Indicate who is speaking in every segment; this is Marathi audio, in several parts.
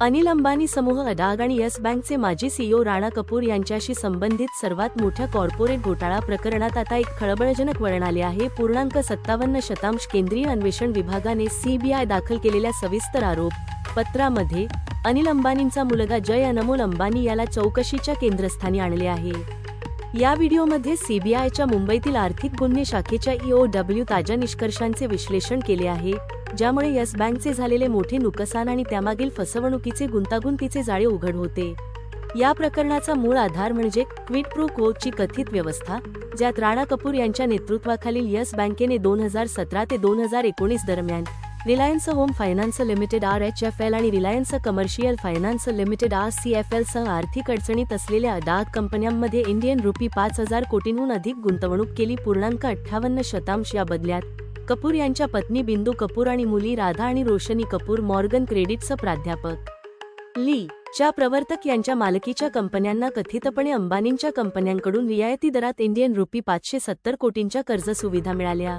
Speaker 1: अनिल अंबानी समूह अडाग आणि येस बँकचे माजी सीईओ राणा कपूर यांच्याशी संबंधित सर्वात मोठ्या कॉर्पोरेट घोटाळा प्रकरणात आता एक खळबळजनक वळण आले आहे. पूर्णांक सत्तावन्न शतांश केंद्रीय अन्वेषण विभागाने सीबीआय दाखल केलेल्या सविस्तर आरोप पत्रामध्ये अनिल अंबानींचा मुलगा जय अनमोल अंबानी याला चौकशीच्या केंद्रस्थानी आणले आहे. या व्हिडिओमध्ये सीबीआयच्या मुंबईतील आर्थिक गुन्हे शाखेच्या ईओ डब्ल्यू ताज्या निष्कर्षांचे विश्लेषण केले आहे. ज्यामुळे येस बँकचे झालेले मोठे नुकसान आणि त्यामागील फसवणुकीचे गुंतागुंतीचे जाळे उघड होते. या प्रकरणाचा मूळ आधार म्हणजे क्विट प्रू कोची कथित व्यवस्था ज्यात राणा कपूर यांच्या नेतृत्वाखालील येस बँकेने दोन हजार सतरा ते दोन हजार एकोणीस दरम्यान Reliance home finance limited R H F L आणि Reliance commercial finance limited R C F L सह आर्थिक अडचणीत असलेल्या अडाग कंपन्यांमध्ये इंडियन रुपी पाच हजार कोटींहून अधिक गुंतवणूक केली. पूर्णांक अठ्ठावन्न शतांश या बदल्यात कपूर यांच्या पत्नी बिंदू कपूर आणि मुली राधा आणि रोशनी कपूर मॉर्गन क्रेडिटचं प्राध्यापक. ली च्या प्रवर्तक यांच्या मालकीच्या कंपन्यांना कथितपणे अंबानींच्या कंपन्यांकडून रियायती दरात इंडियन रुपी पाचशे सत्तर कोटींच्या कर्ज सुविधा मिळाल्या.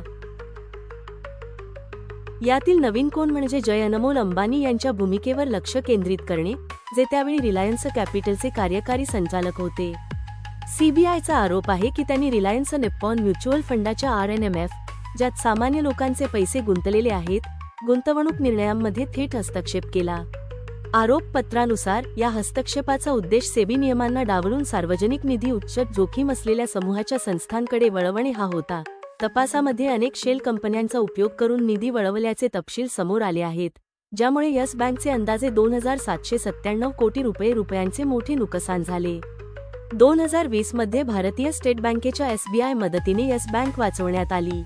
Speaker 1: यातील नवीन कोण म्हणजे जय अनमोल अंबानी यांच्या भूमिकेवर लक्ष केंद्रित करणे जे त्यावेळी रिलायन्स कॅपिटलचे कार्यकारी संचालक होते. सीबीआयचा आरोप आहे की त्यांनी रिलायन्स निप्पॉन म्युच्युअल फंडाच्या आर एन एम एफ ज्यात सामान्य लोकांचे पैसे गुंतलेले आहेत गुंतवणूक निर्णयांमध्ये थेट हस्तक्षेप केला. आरोपपत्रानुसार या हस्तक्षेपाचा उद्देश सेबी नियमांना डावलून सार्वजनिक निधी उच्च जोखीम असलेल्या समूहाच्या संस्थांकडे वळवणे हा होता. तपासामध्ये अनेक शेल कंपन्यांचा उपयोग करून निधी वळवल्याचे तपशील समोर आले आहेत ज्यामुळे येस बँकचे अंदाजे दोन हजार सातशे सत्त्याण्णव कोटी रुपये रुपयांचे मोठे नुकसान झाले. दोन हजार वीसमध्ये भारतीय स्टेट बँकेच्या एसबीआय मदतीने येस बँक वाचवण्यात आली.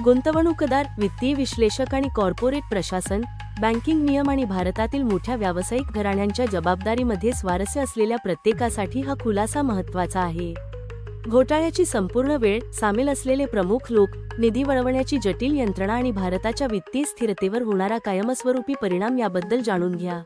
Speaker 1: गुंतवणूकदार वित्तीय विश्लेषक आणि कॉर्पोरेट प्रशासन बँकिंग नियम आणि भारतातील मोठ्या व्यावसायिक घराण्यांच्या जबाबदारीमध्ये स्वारस्य असलेल्या प्रत्येकासाठी हा खुलासा महत्त्वाचा आहे. घोटाळ्याची संपूर्ण वेळ सामील असलेले प्रमुख लोक निधी वळवण्याची जटिल यंत्रणा आणि भारताच्या वित्तीय स्थिरतेवर होणारा कायमस्वरूपी परिणाम याबद्दल जाणून घ्या.